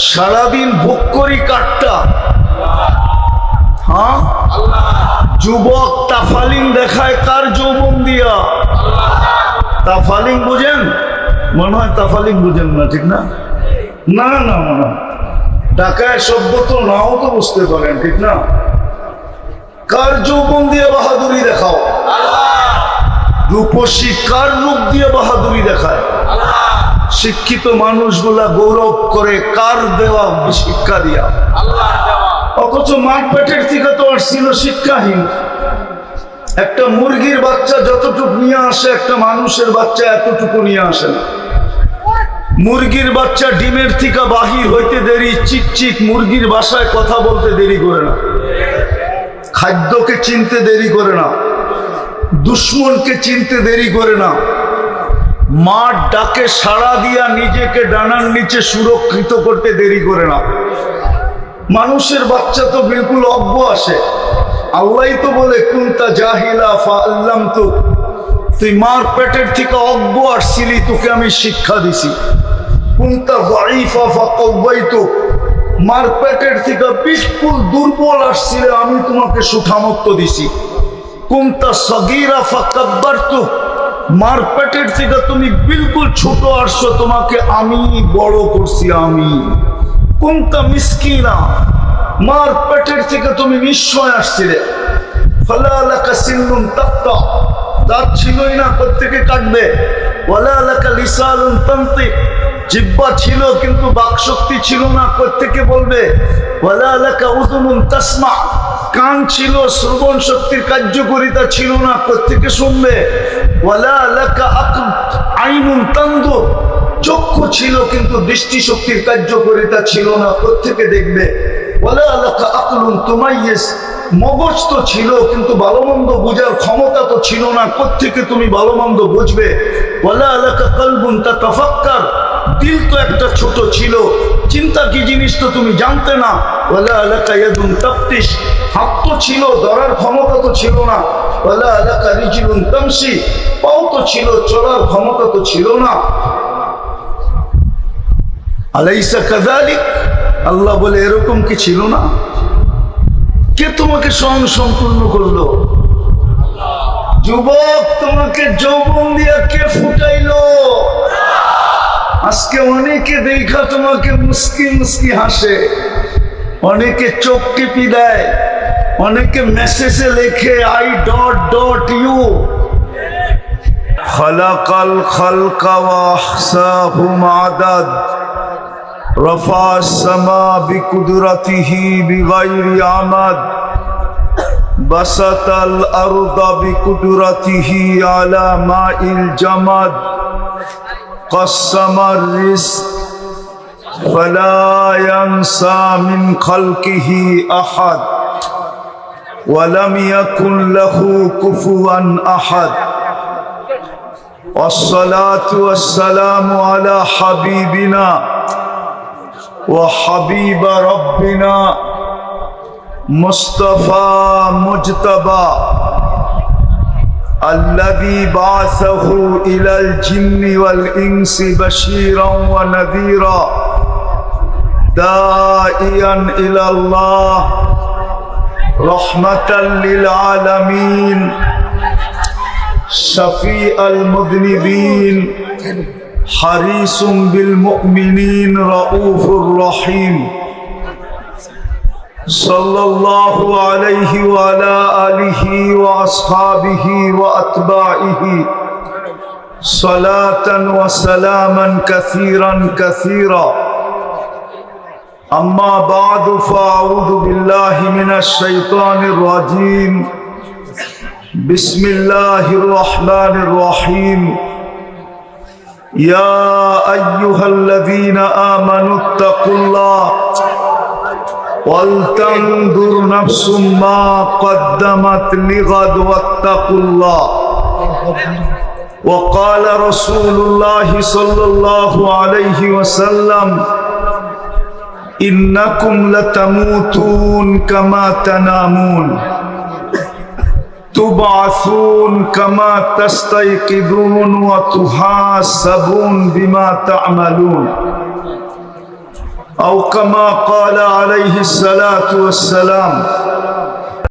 সারাদিন ভোগ করি কাঠটা। হ্যাঁ? যুবক তাফালিং দেখায় কার যৌবন দিয়া? তাফালিং বুঝেন? মনে হয় তাফালিং বুঝেন না, ঠিক না? না না মনে ঢাকায় শব্দ তো নাও তো বুঝতে পারেন, ঠিক না? কার যৌবন দিয়ে বাহাদুরি দেখাও? রূপসী কার রূপ দিয়ে বাহাদুরি দেখায়? শিক্ষিত মানুষগুলা গৌরব করে কার দেওয়া শিক্ষা দিয়া? অথচ মাঠ পেটের থেকে তো আর ছিল শিক্ষাহীন। একটা মুরগির বাচ্চা যতটুকু নিয়ে আসে একটা মানুষের বাচ্চা এতটুকু নিয়ে আসে না। মুরগির বাচ্চা ডিমের থেকে বাহির হইতে দেরি চিকচিক মুরগির বাসায় কথা বলতে দেরি করে না। খাদ্যকে চিনতে দেরি করে না। দুশ্মনকে চিনতে দেরি করে না। মাঠ ডাকে সাড়া দিয়া নিজেকে ডানার নিচে সুরক্ষিত করতে দেরি করে না। মানুষের বাচ্চা তো বিলকুল অজ্ঞ আসে। আল্লাহ তো বলে, কুন্তা জাহিলা ফা আল্লাম তো তুই মার পেটের থেকে অজ্ঞ আসছিলি, তোকে আমি শিক্ষা দিছি। কুন্তা দাইফা ফা তো মার পেটের থেকে বিলকুল দুর্বল আসছিলে, আমি তোমাকে সুঠামত্ব দিছি। কুন্তা সগিরা ফা কাব্বারতু। মার পেটের থেকে তুমি বিলকুল ছোট আসছো, তোমাকে আমি বড় করছি আমি। কুন্তা মিসকিনা মার পেটের থেকে তুমি নিশ্চয় আসছিলে। ফলালাকা সিন্নুন তাত্তা। দাঁত ছিলই না প্রত্যেকে কাটবে? ওয়ালালাকা লিসালুন তান্তি। জিব্বা ছিল, কিন্তু বাকশক্তি ছিল না প্রত্যেকে বলবে? ওয়ালালাকা উদুনুন তাসমা। কান ছিল, শ্রবণ শক্তির কার্যকরিতা ছিল না প্রত্যেকে শুনবে? চক্ষু ছিল কিন্তু দৃষ্টি শক্তির কার্যকরিতা ছিল না প্রত্যেকে দেখবে? আল্লাহ আকলুন মগজ তো ছিল কিন্তু ভালো মন্দ বোঝার ক্ষমতা তো ছিল না কোথেকে তুমি ভালো মন্দ বুঝবে? বলে আল্লাহ কলবুন তফাক্কার দিল তো একটা ছোট ছিল, চিন্তা কি জিনিস তো তুমি জানতে না? বলে আল্লাহ ইয়াদুন তাপ্তিস হাত তো ছিল, ধরার ক্ষমতা তো ছিল না। ছিল, চলার ক্ষমতা তো ছিল না। আলাইসা আল্লাহ বলে, এরকম কি ছিল না? কে তোমাকে স্বয়ং সম্পূর্ণ করল? যুবক, তোমাকে যৌবন দিয়া কে ফুটাইলো? আজকে অনেকে দেখা তোমাকে মুস্কি মুস্কি হাসে, অনেকে চোখ টিপি দেয়। অনেকে মেসেজে লেখে আই ডট ডট ইউ خلق الخلق واحصاهم عدد رفع السماء بقدرته بغير عمد بسط الأرض بقدرته على ماء الجمد قسم الرزق فلا ينسى من خلقه أحد ولم يكن له كفوا أحد. والصلاة والسلام على حبيبنا وحبيب ربنا مصطفى مجتبى الذي بعثه إلى الجن والإنس بشيرا ونذيرا داعيا إلى الله رحمة للعالمين شفيع المذنبين حريص بالمؤمنين رؤوف رحيم. صلى الله عليه وعلى آله وأصحابه وأتباعه صلاة وسلاما كثيرا كثيرا. أما بعد فأعوذ بالله من الشيطان الرجيم بسم الله الرحمن الرحيم يا أيها الذين آمنوا اتقوا الله ولتنظر نفس ما قدمت لغد واتقوا الله وقال رسول الله صلى الله عليه وسلم إنكم لتموتون كما تنامون. تبعثون كما تستيقظون وتحاسبون بما تعملون. أو كما قال عليه الصلاة والسلام